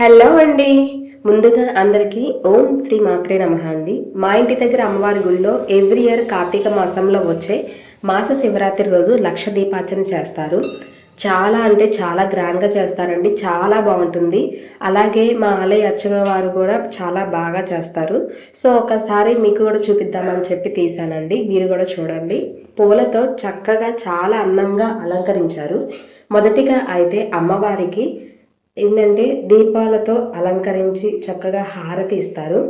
Hello అండి. ముందుగా అందరికీ ఓం శ్రీ మాత్రే నమ అండి. మా ఇంటి దగ్గర అమ్మవారి గుళ్ళో ఎవ్రీ ఇయర్ కార్తీక మాసంలో వచ్చే మాస శివరాత్రి రోజు లక్ష దీపార్చన చేస్తారు. చాలా అంటే చాలా గ్రాండ్గా చేస్తారండి. చాలా బాగుంటుంది. అలాగే మా ఆలయ అర్చక వారు కూడా చాలా బాగా చేస్తారు. సో ఒకసారి మీకు కూడా చూపిద్దామని చెప్పి తీసానండి మీరు కూడా చూడండి. పూలతో చక్కగా చాలా అందంగా అలంకరించారు. మొదటిగా అయితే అమ్మవారికి ఏంటంటే దీపాలతో అలంకరించి చక్కగా హారతి ఇస్తారు.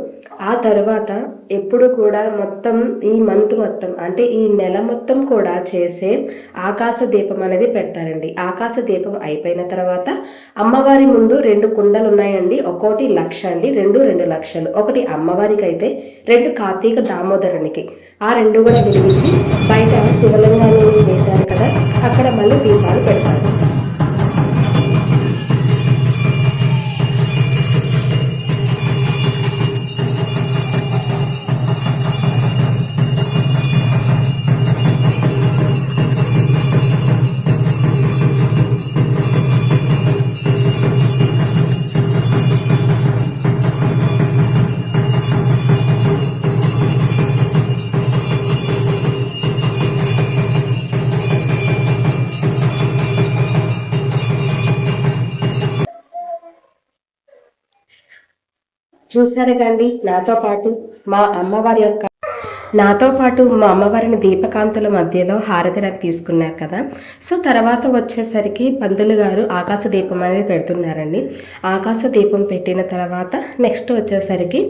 ఆ తర్వాత ఎప్పుడు కూడా మొత్తం ఈ మంత్ మొత్తం అంటే ఈ నెల మొత్తం కూడా చేసే ఆకాశ దీపం అనేది పెడతారండి. ఆకాశ దీపం అయిపోయిన తర్వాత అమ్మవారి ముందు రెండు కుండలు ఉన్నాయండి. ఒక్కోటి లక్ష అండి రెండు రెండు లక్షలు. ఒకటి అమ్మవారికి అయితే రెండు కార్తీక దామోదరునికి. ఆ రెండు కూడా వెలిగించి బయట శివలింగాన్ని వేశారు కదా అక్కడ మళ్ళీ దీపాలు పెడతారు. చూశారు కండి నాతో పాటు మా అమ్మవారి యొక్క నాతో పాటు మా అమ్మవారిని దీపకాంతుల మధ్యలో హారతిని తీసుకున్నారు కదా. సో తర్వాత వచ్చేసరికి పంతులు గారు ఆకాశ దీపం అనేది పెడుతున్నారండి. ఆకాశ దీపం పెట్టిన తర్వాత నెక్స్ట్ వచ్చేసరికి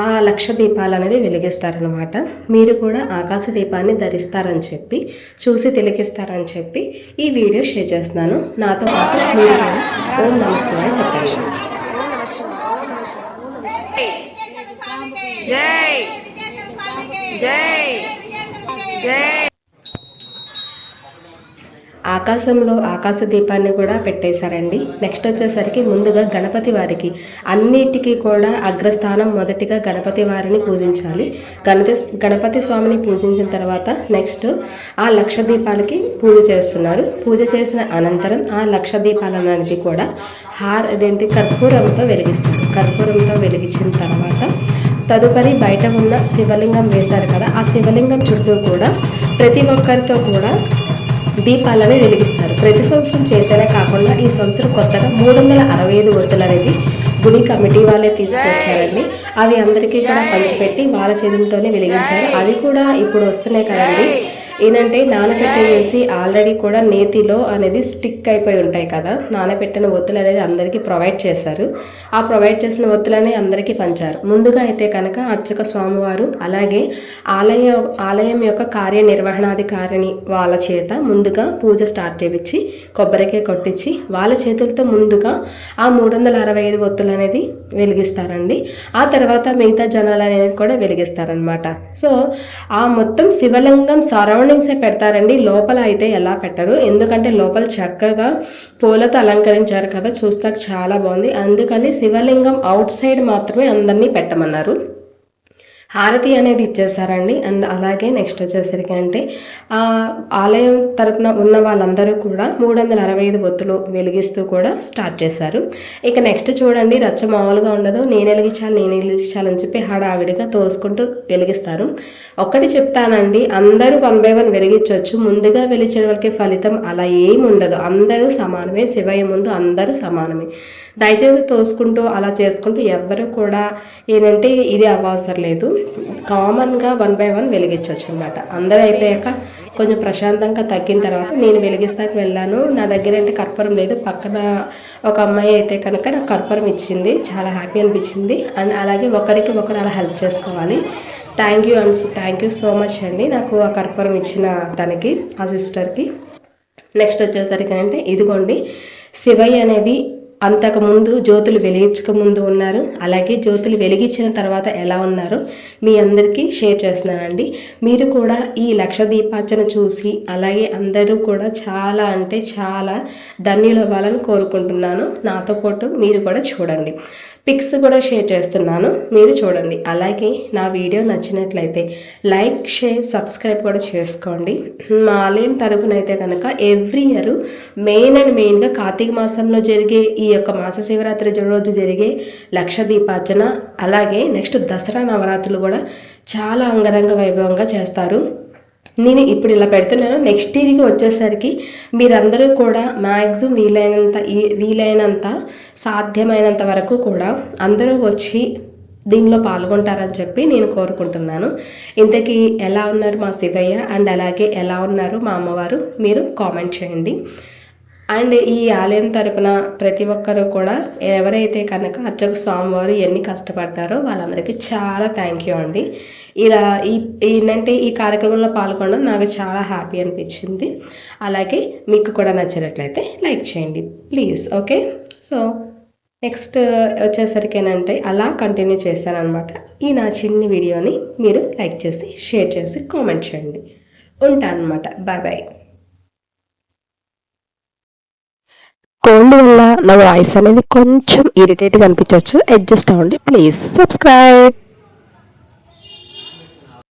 ఆ లక్ష దీపాలు అనేది వెలిగిస్తారనమాట మీరు కూడా ఆకాశ దీపాన్ని ధరిస్తారని చెప్పి చూసి తిలకిస్తారని చెప్పి ఈ వీడియో షేర్ చేస్తున్నాను. నాతో పాటు మీరు ఓం నమ చెప్పండి. జై. జై. జై. ఆకాశంలో ఆకాశ దీపాన్ని కూడా పెట్టేశారండి. నెక్స్ట్ వచ్చేసరికి ముందుగా గణపతి వారికి. అన్నిటికీ కూడా అగ్రస్థానం మొదటిగా గణపతి వారిని పూజించాలి. గణపతి గణపతి స్వామిని పూజించిన తర్వాత నెక్స్ట్ ఆ లక్ష దీపాలకి పూజ చేస్తున్నారు. పూజ చేసిన అనంతరం ఆ లక్ష దీపాలనేది కూడా హార్ అదేంటి కర్పూరంతో వెలిగిస్తారు. కర్పూరంతో వెలిగించిన తర్వాత తదుపరి బయట ఉన్న శివలింగం వేశారు కదా ఆ శివలింగం చుట్టూ కూడా ప్రతి ఒక్కరితో కూడా దీపాలని వెలిగిస్తారు. ప్రతి సంవత్సరం చేసేనే కాకుండా ఈ సంవత్సరం కొత్తగా మూడు వందల అరవై ఐదు ఒత్తులు అనేది గుడి కమిటీ వాళ్ళే తీసుకొచ్చారండి. అవి అందరికీ కూడా పంచిపెట్టి వాళ్ళ చేతులతోనే వెలిగించారు. అవి కూడా ఇప్పుడు వస్తున్నాయి కదండి. ఏంటంటే నానబెట్టేసి ఆల్రెడీ కూడా నేతిలో అనేది స్టిక్ అయిపోయి ఉంటాయి కదా. నానబెట్టిన ఒత్తులు అనేది అందరికీ ప్రొవైడ్ చేశారు ఆ ప్రొవైడ్ చేసిన ఒత్తులని అందరికీ పంచారు. ముందుగా అయితే కనుక అర్చక స్వామివారు అలాగే ఆలయ ఆలయం యొక్క కార్యనిర్వహణాధికారిని వాళ్ళ చేత ముందుగా పూజ స్టార్ట్ చేయించి కొబ్బరికాయ కొట్టించి వాళ్ళ చేతులతో ముందుగా ఆ మూడు వందల అరవై ఐదు ఒత్తులు అనేది వెలిగిస్తారండి. ఆ తర్వాత మిగతా జనాలు అనేది కూడా వెలిగిస్తారనమాట సో ఆ మొత్తం శివలింగం సరౌండింగ్సే పెడతారండి. లోపల అయితే ఎలా పెట్టరు. ఎందుకంటే లోపల చక్కగా పూలతో అలంకరించారు కదా చూస్తాక చాలా బాగుంది. అందుకని శివలింగం అవుట్ సైడ్ మాత్రమే అందరినీ పెట్టమన్నారు. హారతి అనేది ఇచ్చేసారండి అండ్ అలాగే నెక్స్ట్ వచ్చేసరికి అంటే ఆ ఆలయం తరపున ఉన్న వాళ్ళందరూ కూడా మూడు వందల అరవై ఐదు ఒత్తులు వెలిగిస్తూ కూడా స్టార్ట్ చేశారు. ఇక నెక్స్ట్ చూడండి రచ్చ మామూలుగా ఉండదు. నేను వెలిగించాలి నేను వెలిగించాలని చెప్పి హడావిడిగా తోసుకుంటూ వెలిగిస్తారు. ఒక్కటి చెప్తానండి అందరూ వన్ బై వన్ వెలిగించవచ్చు ముందుగా వెలిచిన వాళ్ళకి ఫలితం అలా ఏమి ఉండదు. అందరూ సమానమే శివయ్య ముందు అందరూ సమానమే. దయచేసి తోసుకుంటూ అలా చేసుకుంటూ ఎవ్వరు కూడా ఏంటంటే ఇది అవ్వవసరం లేదు. కామన్గా వన్ బై వన్ వెలిగించవచ్చు అనమాట అందరూ అయిపోయాక కొంచెం ప్రశాంతంగా తగ్గిన తర్వాత నేను వెలిగిస్తాకు వెళ్ళాను. నా దగ్గర అంటే కర్పూరం లేదు. పక్కన ఒక అమ్మాయి అయితే కనుక నాకు కర్పూరం ఇచ్చింది. చాలా హ్యాపీ అనిపించింది. అండ్ అలాగే ఒకరికి ఒకరు అలా హెల్ప్ చేసుకోవాలి. Thank you and thank you so much అండి నాకు ఆ కర్పూరం ఇచ్చిన తనకి ఆ సిస్టర్కి. నెక్స్ట్ వచ్చేసరికి అంటే ఇదిగోండి. శివయ్య అనేది అంతకుముందు జ్యోతులు వెలిగించక ముందు ఉన్నారు. అలాగే జ్యోతులు వెలిగించిన తర్వాత ఎలా ఉన్నారో? మీ అందరికీ షేర్ చేస్తున్నానండి. మీరు కూడా ఈ లక్ష దీపార్చన చూసి అలాగే అందరూ కూడా చాలా అంటే చాలా ధన్యులు అవ్వాలని కోరుకుంటున్నాను. నాతో పాటు మీరు కూడా చూడండి. పిక్స్ కూడా షేర్ చేస్తున్నాను. మీరు చూడండి. అలాగే నా వీడియో నచ్చినట్లయితే లైక్ షేర్ సబ్స్క్రైబ్ కూడా చేసుకోండి. మా ఆలయం తరపునైతే అయితే కనుక ఎవ్రీ ఇయర్ మెయిన్ అండ్ మెయిన్గా కార్తీక మాసంలో జరిగే ఈ యొక్క మాస శివరాత్రి రోజు జరిగే లక్ష దీపార్చన అలాగే నెక్స్ట్ దసరా నవరాత్రులు కూడా చాలా అంగరంగ వైభవంగా చేస్తారు. నేను ఇప్పుడు ఇలా పెడుతున్నాను. నెక్స్ట్ ఇయర్కి వచ్చేసరికి మీరందరూ కూడా మ్యాక్సిమం వీలైనంత ఈ- వీలైనంత సాధ్యమైనంత వరకు కూడా అందరూ వచ్చి దీనిలో పాల్గొంటారని చెప్పి నేను కోరుకుంటున్నాను. ఇంతకీ ఎలా ఉన్నారు మా శివయ్య? అండ్ అలాగే ఎలా ఉన్నారు మా అమ్మవారు? మీరు కామెంట్ చేయండి. అండ్ ఈ ఆలయం తరపున ప్రతి ఒక్కరూ కూడా ఎవరైతే కనుక అర్చక స్వామివారు ఎన్ని కష్టపడ్డారో వాళ్ళందరికీ చాలా థ్యాంక్ యూ అండి. ఇలా ఈ ఏంటంటే ఈ కార్యక్రమంలో పాల్గొనడం నాకు చాలా హ్యాపీ అనిపించింది. అలాగే మీకు కూడా నచ్చినట్లయితే లైక్ చేయండి. ప్లీజ్ ఓకే సో నెక్స్ట్ వచ్చేసరికి ఏంటంటే అలా కంటిన్యూ చేశాను అనమాట ఈ నా చిన్ని వీడియోని మీరు లైక్ చేసి షేర్ చేసి కామెంట్ చేయండి. ఉంటాను అనమాట బాయ్ బాయ్ కోల్డ్ వల్ల నా వాయిస్ అనేది కొంచెం ఇరిటేట్గా అనిపించవచ్చు. అడ్జస్ట్ అవ్వండి ప్లీజ్ సబ్స్క్రైబ్